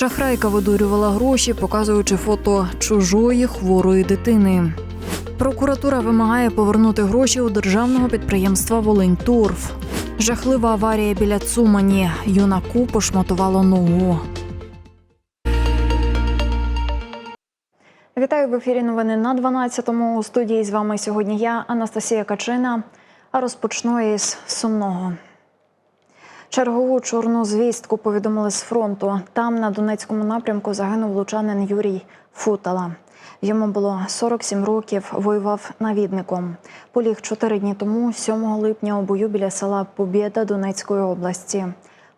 Шахрайка видурювала гроші, показуючи фото чужої хворої дитини. Прокуратура вимагає повернути гроші у державного підприємства Волиньторф. Жахлива аварія біля Цумані. Юнаку пошматувало ногу. Вітаю в ефірі. Новини на 12-му. У студії з вами сьогодні я, Анастасія Качина. А розпочну із сумного. Чергову чорну звістку повідомили з фронту. Там на Донецькому напрямку загинув лучанин Юрій Футала. Йому було 47 років, воював навідником. Поліг чотири дні тому, 7 липня, у бою біля села Побєда Донецької області.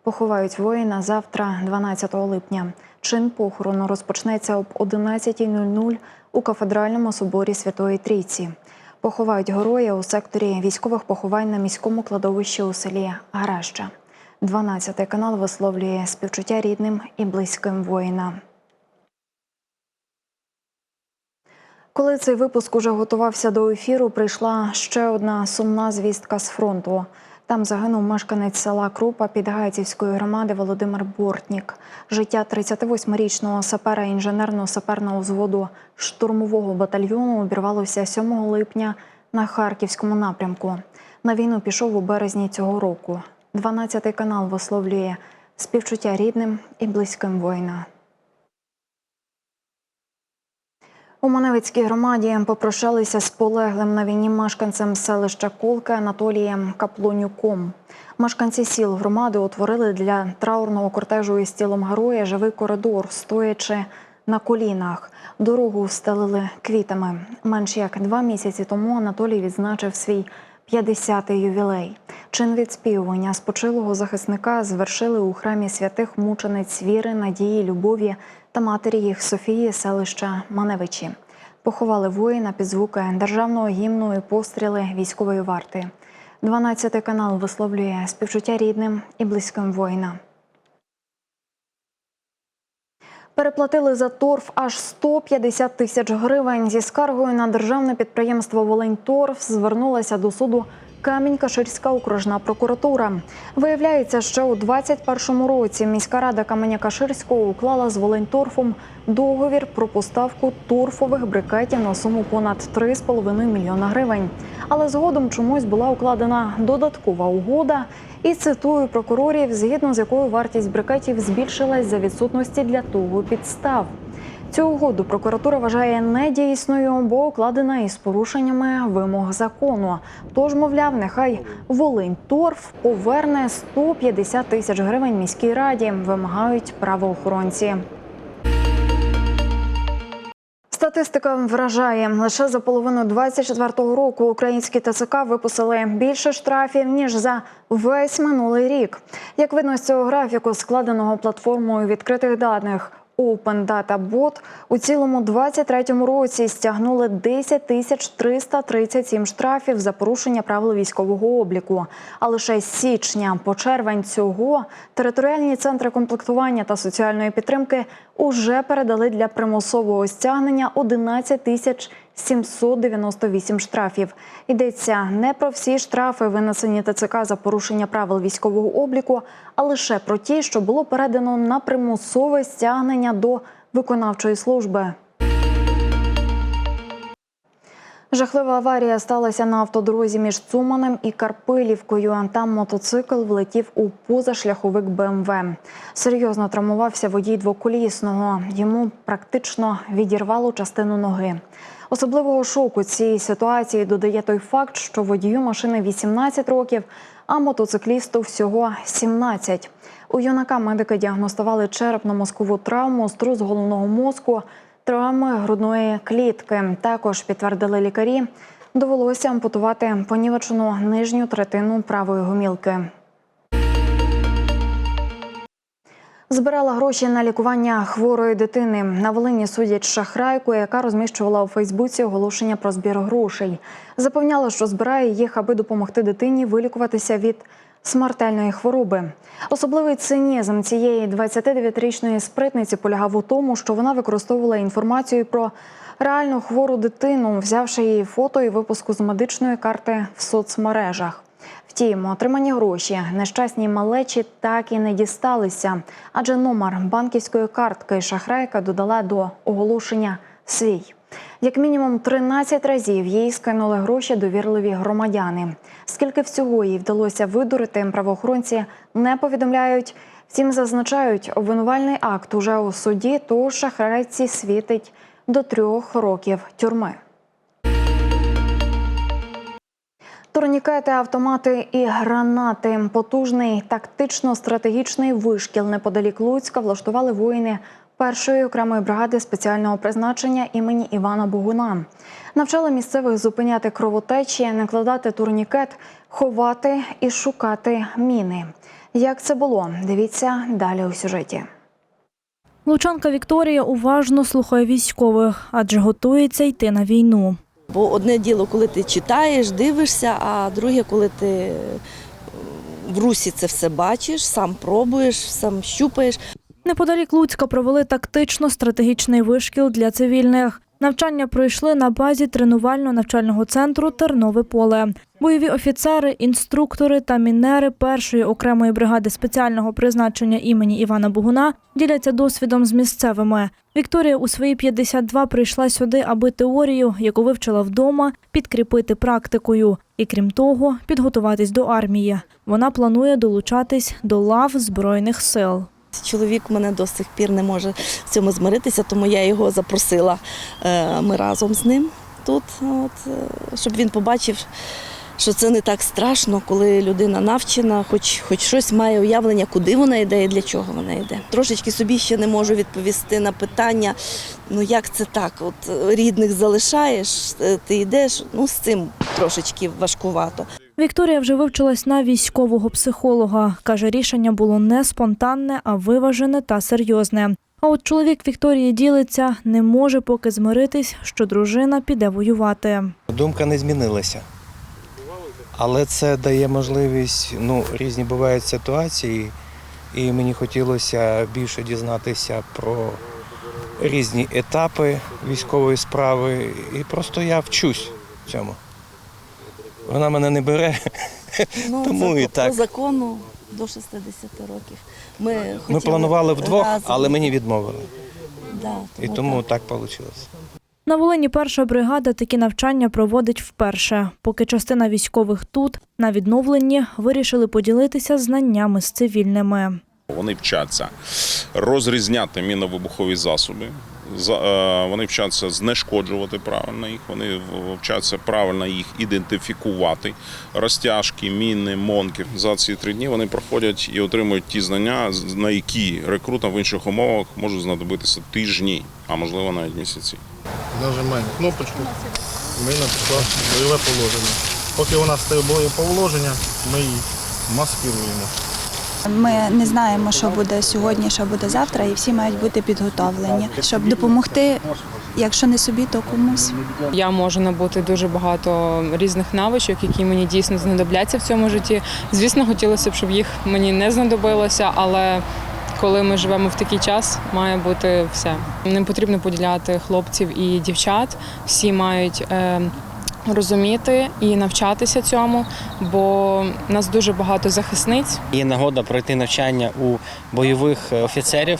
Поховають воїна завтра, 12 липня. Чин похорону розпочнеться об 11.00 у кафедральному соборі Святої Трійці. Поховають героя у секторі військових поховань на міському кладовищі у селі Гараща. 12 канал висловлює співчуття рідним і близьким воїна. Коли цей випуск уже готувався до ефіру, прийшла ще одна сумна звістка з фронту. Там загинув мешканець села Крупа Підгайцівської громади Володимир Бортнік. Життя 38-річного сапера інженерно-саперного взводу штурмового батальйону обірвалося 7 липня на харківському напрямку. На війну пішов у березні цього року. 12 канал висловлює співчуття рідним і близьким воїна. У Маневицькій громаді попрощалися з полеглим на війні мешканцем селища Колка Анатолієм Каплонюком. Мешканці сіл громади утворили для траурного кортежу із тілом героя живий коридор, стоячи на колінах. Дорогу встелили квітами. Менш як два місяці тому Анатолій відзначив свій 50-й ювілей. Чин відспівування спочилого захисника звершили у храмі святих мучениць віри, надії, любові та матері їх Софії селища Маневичі. Поховали воїна під звуки державного гімну і постріли військової варти. 12 канал висловлює співчуття рідним і близьким воїна. Переплатили за торф аж 150 тисяч гривень. Зі скаргою на державне підприємство Волиньторф звернулася до суду Камінь-Каширська окружна прокуратура. Виявляється, що у 2021 році міська рада Каменя-Каширського уклала з Волиньторфом договір про поставку торфових брикетів на суму понад 3,5 мільйона гривень. Але згодом чомусь була укладена додаткова угода. І цитую прокурорів, згідно з якою вартість брикетів збільшилась за відсутності для того підстав. Цю угоду прокуратура вважає недійсною, бо укладена із порушеннями вимог закону. Тож, мовляв, нехай Волинь торф поверне 150 тисяч гривень міській раді. Вимагають правоохоронці. Статистика вражає лише за половину 24-го року українські ТЦК виписали більше штрафів ніж за весь минулий рік. Як видно з цього графіку, складеного платформою відкритих даних. Open Data Bot у цілому 23-му році стягнули 10 тисяч 337 штрафів за порушення правил військового обліку. А лише з січня по червень цього територіальні центри комплектування та соціальної підтримки уже передали для примусового стягнення 11 тисяч 798 штрафів. Йдеться не про всі штрафи, винесені ТЦК за порушення правил військового обліку, а лише про ті, що було передано на примусове стягнення до виконавчої служби. Жахлива аварія сталася на автодорозі між Цуманем і Карпилівкою. Там мотоцикл влетів у позашляховик БМВ. Серйозно травмувався водій двоколісного. Йому практично відірвало частину ноги. Особливого шоку цій ситуації додає той факт, що водію машини 18 років, а мотоциклісту всього 17. У юнака медики діагностували черепно-мозкову травму, струс головного мозку, травми грудної клітки. Також підтвердили лікарі. Довелося ампутувати понівечену нижню третину правої гомілки. Збирала гроші на лікування хворої дитини. На Волині судять шахрайку, яка розміщувала у Фейсбуці оголошення про збір грошей. Запевняла, що збирає їх, аби допомогти дитині вилікуватися від смертельної хвороби. Особливий цинізм цієї 29-річної спритниці полягав у тому, що вона використовувала інформацію про реальну хвору дитину, взявши її фото і випуску з медичної карти в соцмережах. Втім, отримані гроші нещасній малечі так і не дісталися, адже номер банківської картки шахрайка додала до оголошення свій. Як мінімум 13 разів їй скинули гроші довірливі громадяни. Скільки всього їй вдалося видурити, правоохоронці не повідомляють. Втім, зазначають, обвинувальний акт уже у суді, тож шахрайці світить до трьох років тюрми. Турнікети, автомати і гранати. Потужний тактично-стратегічний вишкіл неподалік Луцька влаштували воїни першої окремої бригади спеціального призначення імені Івана Богуна. Навчали місцевих зупиняти кровотечі, накладати турнікет, ховати і шукати міни. Як це було? Дивіться далі у сюжеті. Лучанка Вікторія уважно слухає військових, адже готується йти на війну. Бо одне діло, коли ти читаєш, дивишся, а друге, коли ти е, в русі це все бачиш, сам пробуєш, сам щупаєш. Неподалік Луцька провели тактично-стратегічний вишкіл для цивільних. Навчання пройшли на базі тренувально-навчального центру Тернове поле. Бойові офіцери, інструктори та мінери першої окремої бригади спеціального призначення імені Івана Богуна діляться досвідом з місцевими. Вікторія у свої 52 прийшла сюди, аби теорію, яку вивчила вдома, підкріпити практикою. І крім того, підготуватись до армії. Вона планує долучатись до лав збройних сил. Чоловік мене до сих пір не може в цьому змиритися, тому я його запросила. е, Ми разом з ним тут, от, е, щоб він побачив, що це не так страшно, коли людина навчена, хоч, хоч щось має уявлення, куди вона йде і для чого вона йде. Трошечки собі ще не можу відповісти на питання, ну як це так? От рідних залишаєш, е, ти йдеш, ну з цим трошечки важкувато. Вікторія вже вивчилась на військового психолога. Каже, рішення було не спонтанне, а виважене та серйозне. А от чоловік Вікторії ділиться, не може поки змиритись, що дружина піде воювати. Думка не змінилася. Але це дає можливість, ну, різні бувають ситуації, і мені хотілося більше дізнатися про різні етапи військової справи. І просто я вчусь цьому. Вона мене не бере. Ну, Тому це і по, так. по закону до 60 років. Ми, Ми хотіли планували вдвох, разом. але мені відмовили. Да, І тому так вийшло. На Волині перша бригада такі навчання проводить вперше. Поки частина військових тут на відновленні вирішили поділитися знаннями з цивільними. Вони вчаться розрізняти міновибухові засоби. Е, Вони вчаться знешкоджувати правильно їх. Вони вчаться правильно їх ідентифікувати. Розтяжки, міни, монки. За ці три дні вони проходять і отримують ті знання, на які рекрутам в інших умовах можуть знадобитися тижні, а можливо навіть місяці. Нажимаємо кнопочку, міна пішла бойове положення. Поки вона стає в бойове положення, ми її маскируємо. Ми не знаємо, що буде сьогодні, що буде завтра, і всі мають бути підготовлені, щоб допомогти, якщо не собі, то комусь. Я можу набути дуже багато різних навичок, які мені дійсно знадобляться в цьому житті. Звісно, хотілося б, щоб їх мені не знадобилося, але коли ми живемо в такий час, має бути все. Не потрібно поділяти хлопців і дівчат. Всі мають. Е, Розуміти і навчатися цьому, бо нас дуже багато захисниць, Є нагода пройти навчання у бойових е, офіцерів,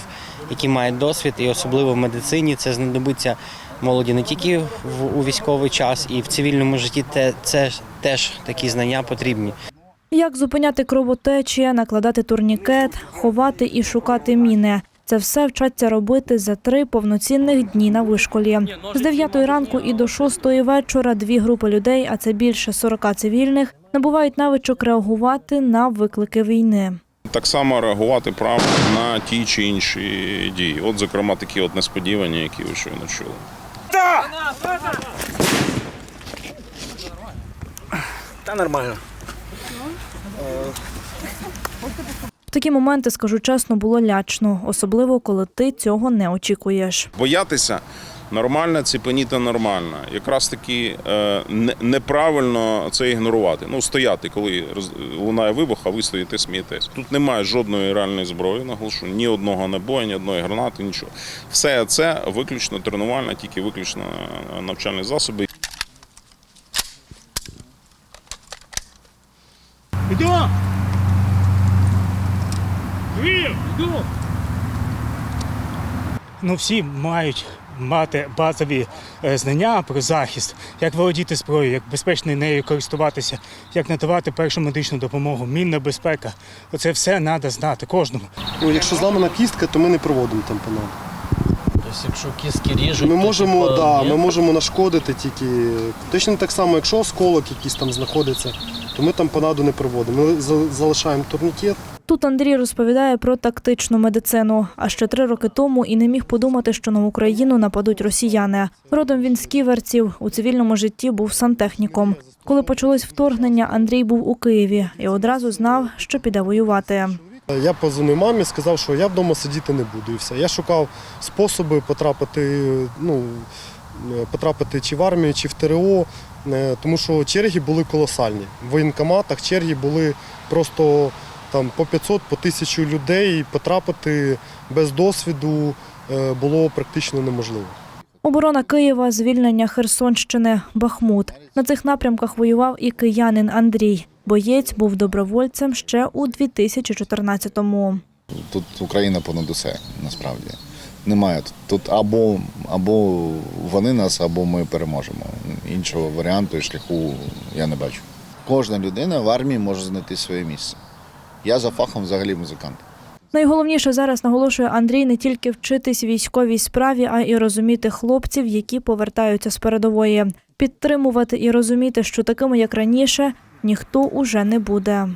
які мають досвід, і особливо в медицині це знадобиться молоді не тільки в у військовий час, і в цивільному житті те це теж такі знання потрібні. Як зупиняти кровотечі, накладати турнікет, ховати і шукати міни. Це все вчаться робити за три повноцінних дні на вишколі. З 9 ранку і до 6 вечора дві групи людей, а це більше 40 цивільних, набувають навичок реагувати на виклики війни. Так само реагувати правильно на ті чи інші дії. От, зокрема, такі от несподівання, які ви щойно чули. Та нормально. Такі моменти, скажу чесно, було лячно, особливо коли ти цього не очікуєш. Боятися нормально, ціпеніти нормально. Якраз таки е, неправильно це ігнорувати. Ну, стояти, коли роз- лунає вибух, а ви стоїте, смієтесь. Тут немає жодної реальної зброї, наголошу, ні одного набою, ні одної гранати, нічого. Все це виключно тренувальне, тільки виключно навчальні засоби. Ну, всі мають мати базові е, знання про захист, як володіти зброєю, як безпечно нею користуватися, як надавати першу медичну допомогу, мінна безпека. Оце все треба знати кожному. Ну, якщо зламана кістка, то ми не проводимо тампонаду. Тобто, якщо кістки ріжуть, Ми то, можемо, типу, да, ми можемо нашкодити тільки. Точно так само, якщо осколок якийсь там знаходиться, то ми тампонаду не проводимо. Ми залишаємо турнікет. Тут Андрій розповідає про тактичну медицину. А ще три роки тому і не міг подумати, що на Україну нападуть росіяни. Родом він з ківерців у цивільному житті був сантехніком. Коли почалось вторгнення, Андрій був у Києві і одразу знав, що піде воювати. Я позвонив мамі, сказав, що я вдома сидіти не буду. І все. Я шукав способи потрапити, ну, потрапити чи в армію, чи в ТРО, е, тому що черги були колосальні. В воєнкоматах черги були просто там, по 500, по 1000 людей. І потрапити без досвіду е, було практично неможливо. Оборона Києва, звільнення Херсонщини, Бахмут. На цих напрямках воював і киянин Андрій. Боєць був добровольцем ще у 2014-му. Тут Україна понад усе насправді. Немає тут. Тут або, або вони нас, або ми переможемо. Іншого варіанту і шляху я не бачу. Кожна людина в армії може знайти своє місце. Я за фахом взагалі музикант. Найголовніше зараз наголошує Андрій не тільки вчитись військовій справі, а й розуміти хлопців, які повертаються з передової, підтримувати і розуміти, що такими як раніше ніхто уже не буде.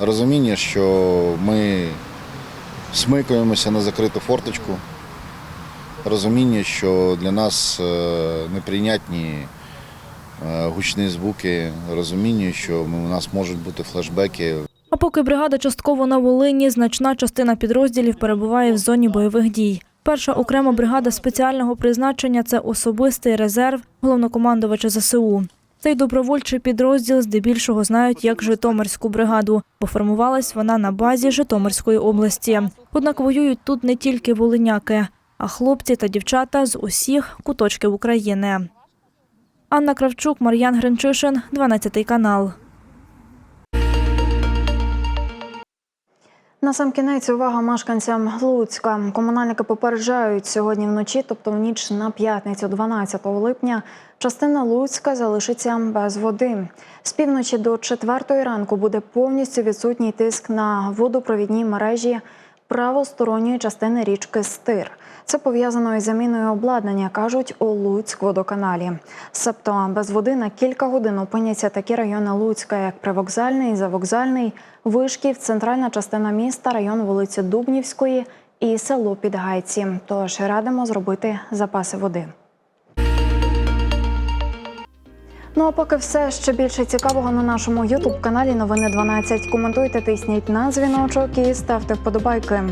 Розуміння, що ми смикуємося на закриту форточку. Розуміння, що для нас е, неприйнятні е, гучні звуки, розуміння, що у нас можуть бути флешбеки, А поки бригада частково на Волині, значна частина підрозділів перебуває в зоні бойових дій. Перша окрема бригада спеціального призначення це особистий резерв головнокомандувача ЗСУ. Цей добровольчий підрозділ здебільшого знають як Житомирську бригаду, бо формувалась вона на базі Житомирської області. Однак воюють тут не тільки волиняки, а хлопці та дівчата з усіх куточків України. Анна Кравчук, Мар'ян Гринчишин, 12 канал. На сам кінець увага мешканцям Луцька. Комунальники попереджають сьогодні вночі, тобто в ніч на п'ятницю, 12 липня, частина Луцька залишиться без води. З півночі до 4 ранку буде повністю відсутній тиск на водопровідній мережі правосторонньої частини річки Стир. Це пов'язано із заміною обладнання, кажуть у Луцьк-водоканалі. Себто без води на кілька годин опиняться такі райони Луцька, як Привокзальний, Завокзальний, Вишків, центральна частина міста, район вулиці Дубнівської і село Підгайці. Тож радимо зробити запаси води. Ну а поки все ще більше цікавого на нашому Ютуб каналі Новини 12. Коментуйте, тисніть на дзвіночок і ставте вподобайки.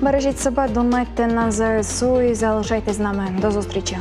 Бережіть себе, думайте на ЗСУ і залишайтесь з нами. До зустрічі.